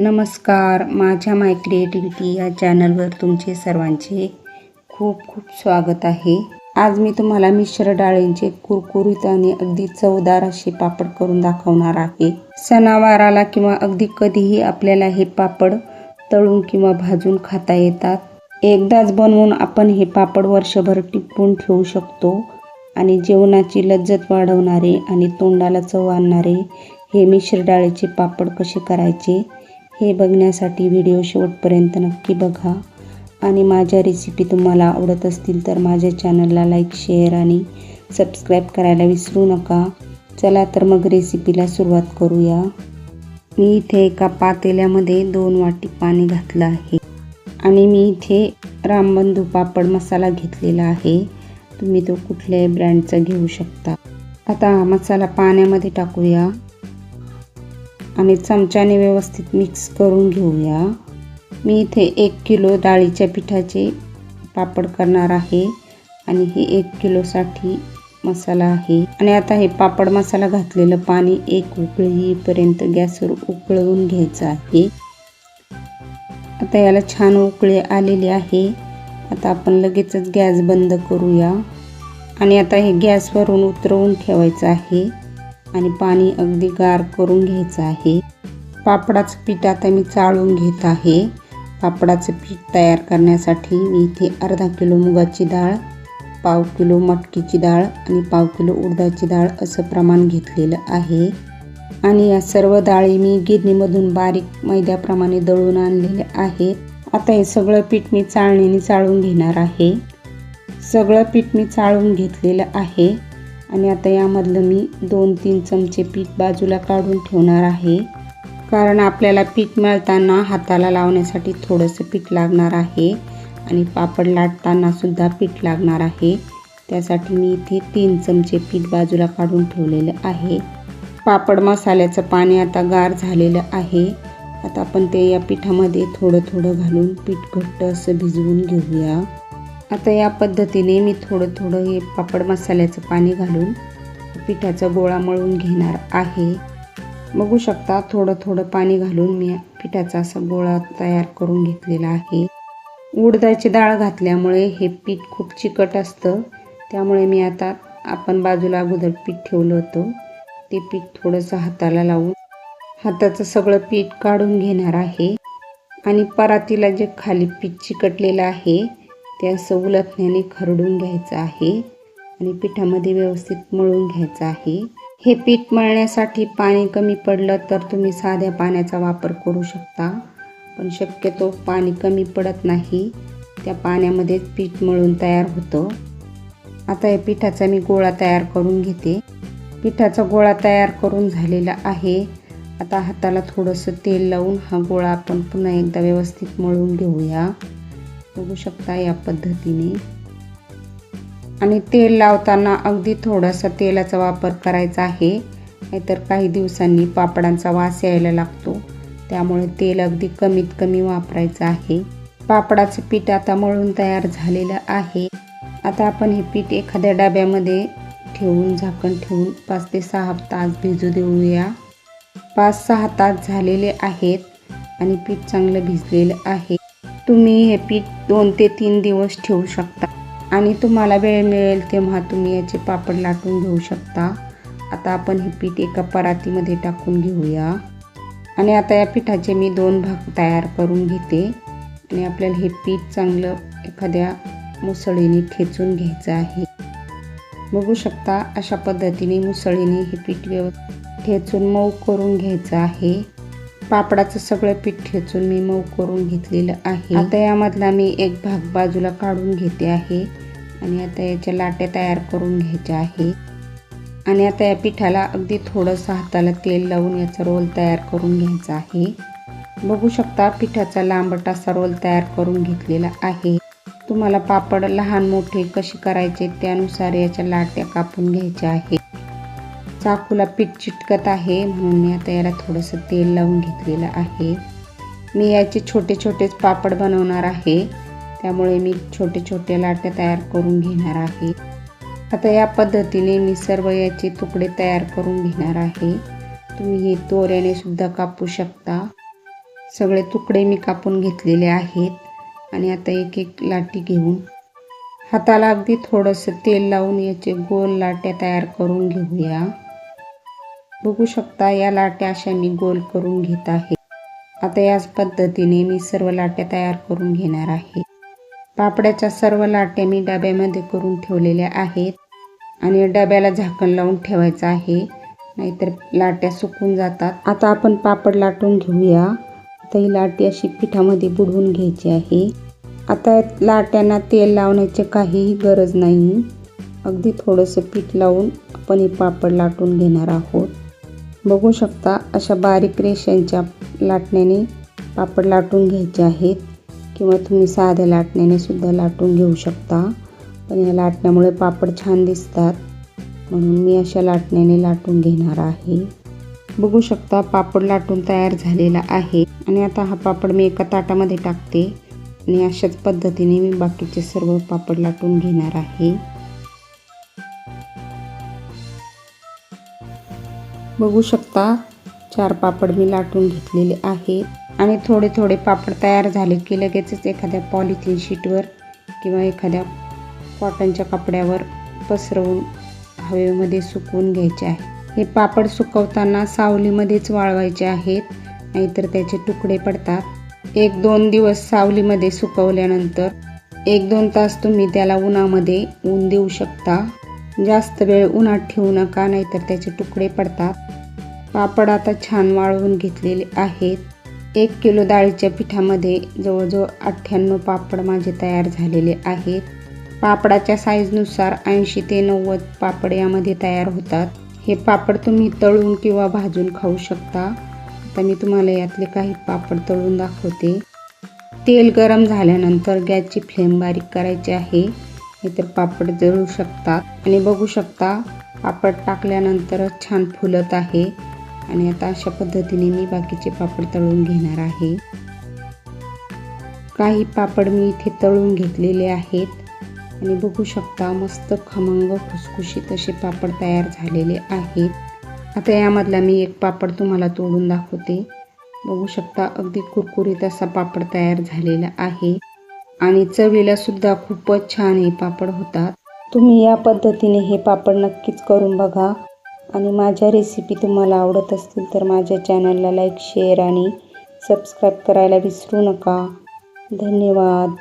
नमस्कार माझ्या माय क्रिएटिव्हिटी या चॅनलवर तुमचे सर्वांचे खूप खूप स्वागत आहे. आज मी तुम्हाला मिश्र डाळींचे कुरकुरीत आणि अगदी चवदार असे पापड करून दाखवणार आहे. सणावाराला किंवा अगदी कधीही आपल्याला हे पापड तळून किंवा भाजून खाता येतात. एकदाच बनवून आपण हे पापड वर्षभर टिपून ठेवू शकतो आणि जेवणाची लज्जत वाढवणारे आणि तोंडाला चव आणणारे हे मिश्र डाळीचे पापड कसे करायचे? हे बघण्यासाठी व्हिडिओ शेवटपर्यंत नक्की बघा. आणि माझ्या रेसिपी तुम्हाला आवडत असतील तर माझ्या चॅनलला लाईक शेअर आणि सबस्क्राईब करायला विसरू नका. चला तर मग रेसिपीला सुरुवात करूया. मी इथे एका पातेल्यामध्ये दोन वाटी पाणी घातलं आहे. आणि मी इथे रामबंधू पापड मसाला घेतलेला आहे. तुम्ही तो कुठल्याही ब्रँडचा घेऊ शकता. आता हा मसाला पाण्यामध्ये टाकूया. आणि चमच्याने व्यवस्थित मिक्स करून घेऊया. मी इथे एक किलो डाळीच्या पिठाचे पापड करणार आहे आणि हे एक किलोसाठी मसाला आहे. आणि आता हे पापड मसाला घातलेलं पाणी एक उकळी येईपर्यंत गॅसवर उकळवून घ्यायचं आहे. आता याला छान उकळी आलेली आहे. आता आपण लगेचच गॅस बंद करूया. आणि आता हे गॅसवरून उतरवून ठेवायचं आहे. आणि पाणी अगदी गार करून घ्यायचं आहे. पापडाचं पीठ आता मी चाळून घेत आहे. पापडाचं पीठ तयार करण्यासाठी मी इथे अर्धा किलो मुगाची डाळ पाव किलो मटकीची डाळ आणि पाव किलो उडदाची डाळ असं प्रमाण घेतलेलं आहे. आणि या सर्व डाळी मी गिरणीमधून बारीक मैद्याप्रमाणे दळून आणलेले आहेत. आता हे सगळं पीठ मी चाळणीने चाळून घेणार आहे. सगळं पीठ मी चाळून घेतलेलं आहे. आणि आता यामधलं मी दोन तीन चमचे पीठ बाजूला काढून ठेवणार आहे. कारण आपल्याला पीठ मळताना हाताला लावण्यासाठी थोडंसं पीठ लागणार आहे आणि पापड लाटतानासुद्धा पीठ लागणार आहे. त्यासाठी मी इथे तीन चमचे पीठ बाजूला काढून ठेवलेलं आहे. पापड मसाल्याचं पाणी आता गार झालेलं आहे. आता आपण ते या पिठामध्ये थोडं थोडं घालून पीठ घट्ट असं भिजवून घेऊया. आता या पद्धतीने मी थोडं थोडं हे पापड मसाल्याचं पाणी घालून पिठाचा गोळा मळून घेणार आहे. बघू शकता थोडं थोडं पाणी घालून मी पिठाचा असा गोळा तयार करून घेतलेला आहे. उडदाची डाळ घातल्यामुळे हे पीठ खूप चिकट असतं. त्यामुळे मी आता आपण बाजूला अगोदर पीठ ठेवलं होतं. ते पीठ थोडंसं हाताला लावून हाताचं सगळं पीठ काढून घेणार आहे. आणि परातीला जे खाली पीठ चिकटलेलं आहे त्या सवलतण्याने खरडून घ्यायचं आहे आणि पिठामध्ये व्यवस्थित मळून घ्यायचं आहे. हे पीठ मळण्यासाठी पाणी कमी पडलं तर तुम्ही साध्या पाण्याचा वापर करू शकता पण शक्यतो पाणी कमी पडत नाही. त्या पाण्यामध्येच पीठ मळून तयार होतं. आता या पिठाचा मी गोळा तयार करून घेते. पिठाचा गोळा तयार करून झालेला आहे. आता हाताला थोडंसं तेल लावून हा गोळा आपण पुन्हा एकदा व्यवस्थित मळून घेऊया. बघू शकता या पद्धतीने. आणि तेल लावताना अगदी थोडासा तेलाचा वापर करायचा आहे. नाहीतर काही दिवसांनी पापडांचा वास यायला लागतो. त्यामुळे तेल अगदी कमीत कमी वापरायचं आहे. पापडाचं पीठ आता मळून तयार झालेलं आहे. आता आपण हे पीठ एखाद्या डब्यामध्ये ठेवून झाकण ठेवून पाच ते सहा तास भिजू देऊया. पाच सहा तास झालेले आहेत आणि पीठ चांगलं भिजलेलं आहे. तुम्ही हे पीठ दोन ते तीन दिवस ठेवू शकता. आणि तुम्हाला वेळ मिळेल तेव्हा तुम्ही याचे पापड लाटून घेऊ शकता. आता आपण हे पीठ एका परातीमध्ये टाकून घेऊया. आणि आता या पिठाचे मी दोन भाग तयार करून घेते. आणि आपल्याला हे पीठ चांगलं एखाद्या मुसळीने ठेचून घ्यायचं आहे. बघू शकता अशा पद्धतीने मुसळीने हे पीठ व्यव ठेचून मऊ करून घ्यायचं आहे. पापडाचं सगळं पीठ ठेचून मी मऊ करून घेतलेलं आहे. आता यामधला मी एक भाग बाजूला काढून घेते आहे आणि आता याच्या लाट्या तयार करून घ्यायच्या आहे. आणि आता या पिठाला अगदी थोडंसं हाताला तेल लावून याचा रोल तयार करून घ्यायचा आहे. बघू शकता पिठाचा लांबट असा रोल तयार करून घेतलेला आहे. तुम्हाला पापड लहान मोठे कसे करायचे त्यानुसार याच्या लाट्या कापून घ्यायच्या आहे चाकूला पीठ चिटकत आहे. म्हणून मी आता याला थोडंसं तेल लावून घेतलेलं आहे. मी याचे छोटे छोटेच पापड बनवणार आहे. त्यामुळे मी छोटे छोटे लाट्या तयार करून घेणार आहे. आता या पद्धतीने मी सर्व याचे तुकडे तयार करून घेणार आहे. तुम्ही हे दोऱ्याने सुद्धा कापू शकता. सगळे तुकडे मी कापून घेतलेले आहेत. आणि आता एक एक लाटी घेऊन हाताला अगदी थोडंसं तेल लावून याचे गोल लाट्या तयार करून घेऊया. बघू शकता या लाट्या अशा मी गोल करून घेत आहे. आता याच पद्धतीने मी सर्व लाट्या तयार करून घेणार आहे. पापड्याच्या सर्व लाट्या मी डब्यामध्ये करून ठेवलेल्या आहेत आणि डब्याला झाकण लावून ठेवायचं आहे नाहीतर लाट्या सुकून जातात. आता आपण पापड लाटून घेऊया. आता ही लाटी अशी पिठामध्ये बुडवून घ्यायची आहे. आता लाट्यांना तेल लावण्याची काहीही गरज नाही. अगदी थोडंसं पीठ लावून आपण हे पापड लाटून घेणार आहोत. बघू शकता अशा बारीक रेषांच्या लाटण्याने पापड लाटून घ्यायचे आहेत. किंवा तुम्ही साध्या लाटण्याने सुद्धा लाटून घेऊ शकता. पण या लाटण्यामुळे पापड छान दिसतात. म्हणून मी अशा लाटण्याने लाटून घेणार आहे. बघू शकता पापड लाटून तयार झालेला आहे. आणि आता हा पापड मी एका ताटामध्ये टाकते. आणि अशाच पद्धतीने मी बाकीचे सर्व पापड लाटून घेणार आहे. बघू शकता चार पापड मी लाटून घेतलेले आहेत. आणि थोडे थोडे पापड तयार झाले की लगेचच एखाद्या पॉलिथिन शीटवर किंवा एखाद्या कॉटनच्या कपड्यावर पसरवून हवेमध्ये सुकवून घ्यायचे आहे. हे पापड सुकवताना सावलीमध्येच वाळवायचे आहेत नाहीतर त्याचे तुकडे पडतात. एक दोन दिवस सावलीमध्ये सुकवल्यानंतर एक दोन तास तुम्ही त्याला उन्हामध्ये ऊन देऊ शकता. जास्त वेळ उन्हात ठेवू नका नाहीतर त्याचे तुकडे पडतात. पापड आता छान वाळवून घेतलेले आहेत. एक किलो डाळीच्या पिठामध्ये जवळजवळ अठ्ठ्याण्णव पापड माझे तयार झालेले आहेत. पापडाच्या साईजनुसार ऐंशी ते नव्वद पापड यामध्ये तयार होतात. हे पापड तुम्ही तळून किंवा भाजून खाऊ शकता. आता मी तुम्हाला यातले काही पापड तळून दाखवते. तेल गरम झाल्यानंतर गॅसची फ्लेम बारीक करायची आहे. इतर पापड जळू शकतात आणि बघू शकता पापड टाकल्यानंतरच छान फुलत आहे. आणि आता अशा पद्धतीने मी बाकीचे पापड तळून घेणार आहे. काही पापड मी इथे तळून घेतलेले आहेत. आणि बघू शकता मस्त खमंग खुसखुशीत असे पापड तयार झालेले आहेत. आता यामधला मी एक पापड तुम्हाला तोडून दाखवते. बघू शकता अगदी कुरकुरीत असा पापड तयार झालेला आहे. आणि चवीला सुद्धा खूपच छान हे पापड होतात. तुम्ही या पद्धतीने हे पापड नक्कीच करून बघा. आणि माझ्या रेसिपी तुम्हाला आवडत असतील तर माझ्या चॅनलला लाईक शेअर आणि सबस्क्राईब करायला विसरू नका. धन्यवाद.